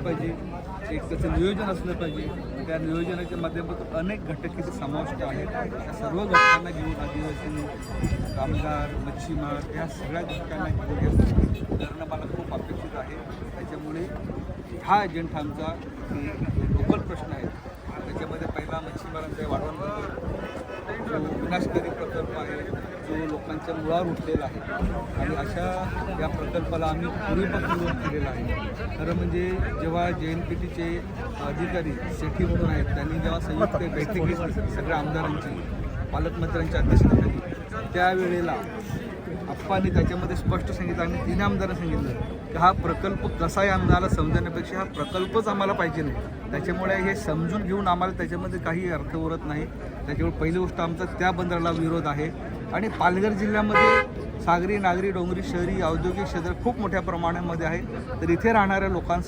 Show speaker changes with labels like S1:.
S1: पाहिजे एक त्याचं नियोजन असलं पाहिजे त्या नियोजनाच्या माध्यमातून अनेक घटक इथे समाविष्ट आहेत. त्या सर्व घटकांना घेऊन आदिवासी कामगार मच्छीमार या सगळ्या घटकांना घेऊन हे करणं मला खूप अपेक्षित आहे. त्याच्यामुळे हा एजंट आमचा लोकल प्रश्न आहे त्याच्यामध्ये पहिला मच्छीमारांचा वाढवण विनाशकारी प्रकल्प आहे जो लोकांच्या मुळावर उठलेला आहे. आणि अशा या प्रकल्पाला आम्ही पूर्वीपासून विरोध केलेला आहे. खरं म्हणजे जेव्हा जे एन पी टीचे अधिकारी सेठी म्हणून आहेत त्यांनी जेव्हा संयुक्त बैठक घेतली सगळ्या आमदारांची पालकमंत्र्यांच्या अध्यक्षतेखाली त्यावेळेला अप्पांनी त्याच्यामध्ये स्पष्ट सांगितलं आणि तिन्ही आमदारांना सांगितलं की हा प्रकल्प कसा आहे आमदाराला समजण्यापेक्षा हा प्रकल्पच आम्हाला पाहिजे नाही. त्याच्यामुळे हे समजून घेऊन आम्हाला त्याच्यामध्ये काही अर्थ उरत नाही. त्याच्यामुळे पहिली गोष्ट आमचा त्या बंदराला विरोध आहे. आणि पालघर जिल्ह्यामध्ये सागरी नागरी डोंगरी शहरी औद्योगिक क्षेत्र खूप मोठ्या प्रमाणामध्ये आहे. तर इथे राहणाऱ्या लोकांसाठी